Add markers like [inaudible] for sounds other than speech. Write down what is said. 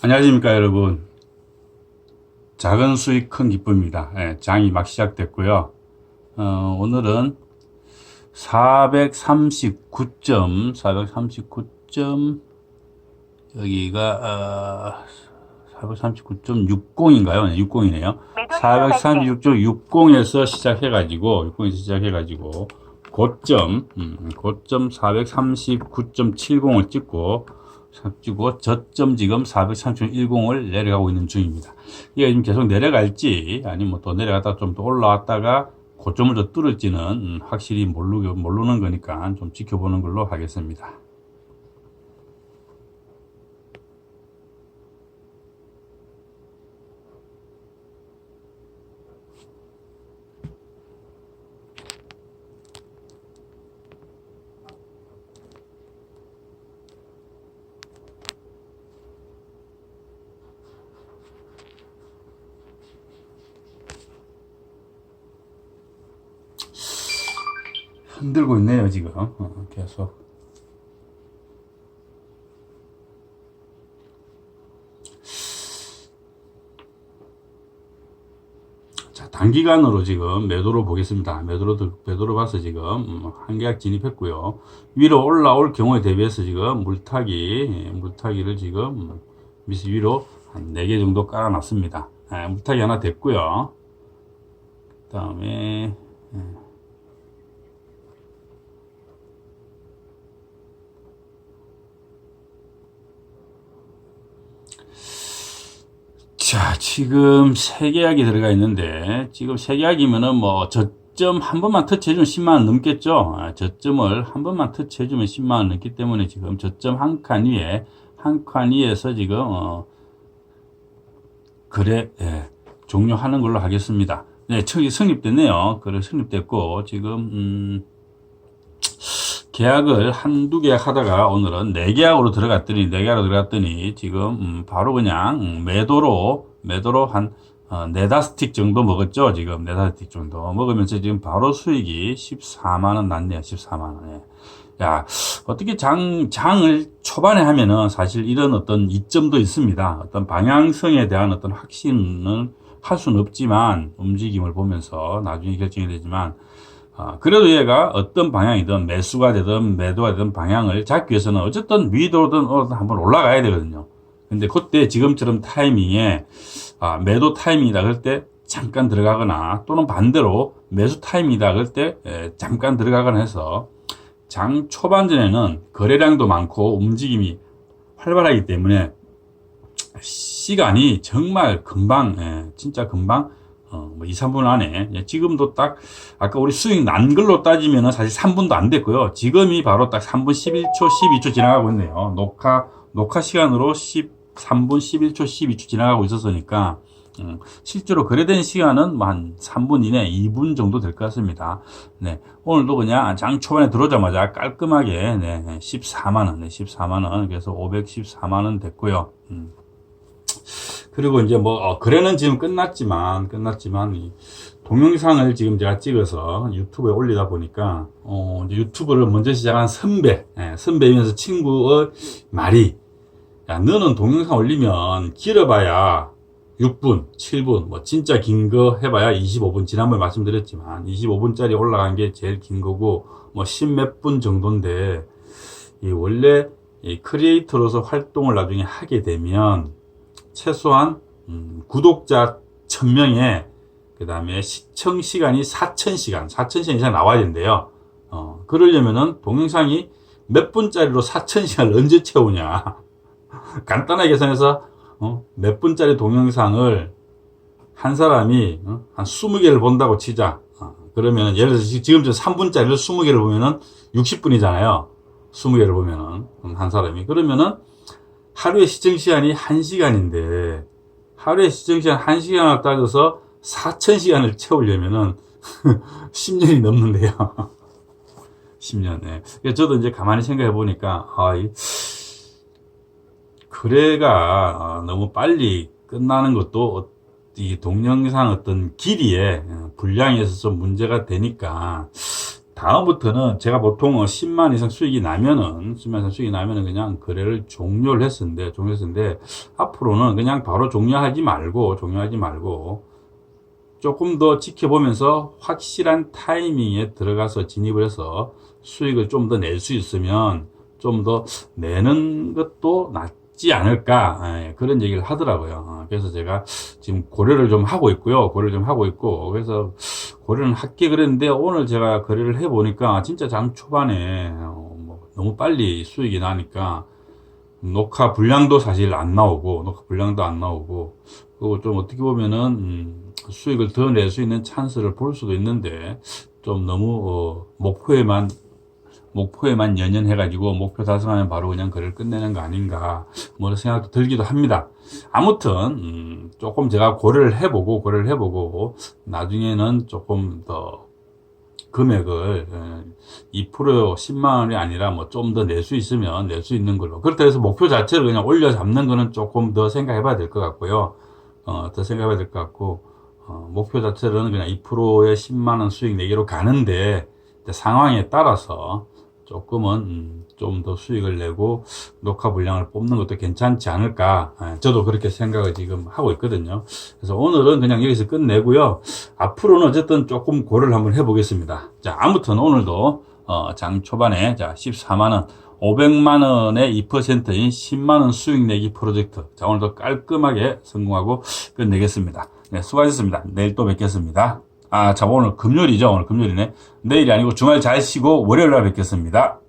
안녕하십니까 여러분. 작은 수익 큰 기쁨입니다. 예, 장이 막 시작됐고요. 어, 오늘은 439점 439점 여기가 어, 439.60인가요? 60이네요. 436.60에서 시작해 가지고 60에서 시작해 가지고 고점 음, 고점 439.70을 찍고 찍고 저점 지금 430.10을 내려가고 있는 중입니다. 이게 지금 계속 내려갈지 아니면 또 내려갔다 좀 더 올라왔다가 고점을 더 뚫을지는 음, 확실히 모르, 모르는 거니까 좀 지켜보는 걸로 하겠습니다. 흔들고 있네요, 지금. 어, 계속. 자, 단기간으로 지금 매도로 보겠습니다. 매도로, 들- 매도로 봐서 지금 음, 한 계약 진입했고요. 위로 올라올 경우에 대비해서 지금 물타기, 예, 물타기를 지금 밑 위로 한 4개 정도 깔아놨습니다. 예, 물타기 하나 됐고요. 그 다음에 자, 지금 세 계약이 들어가 있는데, 지금 세 계약이면은 뭐, 저점 한 번만 터치해주면 10만원 넘겠죠? 아, 저점을 한 번만 터치해주면 10만원 넘기 때문에 지금 저점 한 칸 위에, 한 칸 위에서 지금, 어, 거래, 예, 종료하는 걸로 하겠습니다. 네, 청이 성립됐네요. 거래 성립됐고, 지금, 음, 계약을 한두 계약 하다가 오늘은 네 계약으로 들어갔더니 네 계약으로 들어갔더니 지금 음, 바로 그냥 음, 매도로 매도로 한 어, 네다섯 틱 정도 먹었죠 지금. 네다섯 틱 정도 먹으면서 지금 바로 수익이 14만 원 났네요 14만 원에 야 어떻게 장 장을 초반에 하면은 사실 이런 어떤 이점도 있습니다. 어떤 방향성에 대한 어떤 확신은 할 수는 없지만 움직임을 보면서 나중에 결정이 되지만 아, 그래도 얘가 어떤 방향이든 매수가 되든 매도가 되든 방향을 잡기 위해서는 어쨌든 위로든 어든 한번 올라가야 되거든요. 근데 그때 지금처럼 타이밍에 아, 매도 타이밍이다 그럴 때 잠깐 들어가거나 또는 반대로 매수 타이밍이다 그럴 때 에, 잠깐 들어가거나 해서 장 초반전에는 거래량도 많고 움직임이 활발하기 때문에 시간이 정말 금방 예, 진짜 금방 어, 뭐 2, 3분 안에 예, 지금도 딱 아까 우리 수익 난 걸로 따지면은 사실 3분도 안 됐고요. 지금이 바로 딱 3분 11초, 12초 지나가고 있네요. 녹화 녹화 시간으로 13분 11초, 12초 지나가고 있었으니까 음, 실제로 거래된 시간은 뭐 한 3분 이내 2분 정도 될 것 같습니다. 네. 오늘도 그냥 장 초반에 들어오자마자 깔끔하게 네, 14만원, 네, 14만원. 그래서 514만원 됐고요. 음. 그리고 이제 뭐 어, 거래는 지금 끝났지만 끝났지만 이 동영상을 지금 제가 찍어서 유튜브에 올리다 보니까 어, 유튜브를 먼저 시작한 선배 예, 선배이면서 친구의 말이 야 너는 동영상 올리면 길어봐야 6분, 7분, 뭐 진짜 긴 거 해봐야 25분 지난번에 말씀드렸지만 25분짜리 올라간 게 제일 긴 거고 뭐 10 몇 분 정도인데 이 원래 이 크리에이터로서 활동을 나중에 하게 되면 최소한 음, 구독자 1000명에 그 다음에 시청 시간이 4000시간, 4000시간 이상 나와야 된대요. 어, 그러려면은 동영상이 몇 분짜리로 4000시간을 언제 채우냐. [laughs] 간단하게 계산해서 어, 몇 분짜리 동영상을 한 사람이 어, 한 20개를 본다고 치자. 어, 그러면 예를 들어서 지- 지금 저 3분짜리를 20개를 보면은 60분이잖아요. 20개를 보면은 음, 한 사람이 그러면은 하루에 시청 시간이 1시간인데 하루에 시청 시간 1시간을 따져서 4,000시간을 채우려면은 [laughs] 10년이 넘는데요. [laughs] 10년. 예. 그래서 저도 이제 가만히 생각해 보니까 아, 이 거래가 아, 너무 빨리 끝나는 것도 어- 이 동영상 어떤 길이에 어, 분량에서 좀 문제가 되니까 다음부터는 제가 보통 어, 10만 이상 수익이 나면은 10만 이상 수익이 나면은 그냥 거래를 종료를 했었는데 종료했었는데 앞으로는 그냥 바로 종료하지 말고 종료하지 말고 조금 더 지켜보면서 확실한 타이밍에 들어가서 진입을 해서 수익을 좀 더 낼 수 있으면 좀 더 내는 것도 낫 지 않을까 예, 그런 얘기를 하더라고요. 어, 그래서 제가 지금 고려를 좀 하고 있고요. 고려를 좀 하고 있고 그래서 고려는 할게 그랬는데 오늘 제가 거래를 해보니까 진짜 장 초반에 어, 뭐 너무 빨리 수익이 나니까 녹화 분량도 사실 안 나오고 녹화 분량도 안 나오고 그리고 좀 어떻게 보면은 음, 수익을 더 낼 수 있는 찬스를 볼 수도 있는데 좀 너무 어, 목표에만 목표에만 연연해 가지고 목표 달성하면 바로 그냥 거래를 끝내는 거 아닌가 뭐 생각도 들기도 합니다. 아무튼 음, 조금 제가 고려를 해보고 고려를 해보고 나중에는 조금 더 금액을 2% 10만 원이 아니라 뭐 좀 더 낼 수 있으면 낼 수 있는 걸로 그렇다 해서 목표 자체를 그냥 올려 잡는 거는 조금 더 생각해 봐야 될 것 같고요. 어, 더 생각해 봐야 될 것 같고 어, 목표 자체로는 그냥 2%에 10만 원 수익 내기로 가는데 상황에 따라서 조금은 음, 좀더 수익을 내고 녹화 분량을 뽑는 것도 괜찮지 않을까. 예, 저도 그렇게 생각을 지금 하고 있거든요. 그래서 오늘은 그냥 여기서 끝내고요. 앞으로는 어쨌든 조금 고려를 한번 해 보겠습니다. 자, 아무튼 오늘도 어, 장 초반에 자 14만 원, 500만 원의 2%인 10만 원 수익 내기 프로젝트. 자, 오늘도 깔끔하게 성공하고 끝내겠습니다. 네, 수고하셨습니다. 내일 또 뵙겠습니다. 아, 자, 오늘 금요일이죠. 오늘 금요일이네. 내일이 아니고 주말 잘 쉬고 월요일 날 뵙겠습니다.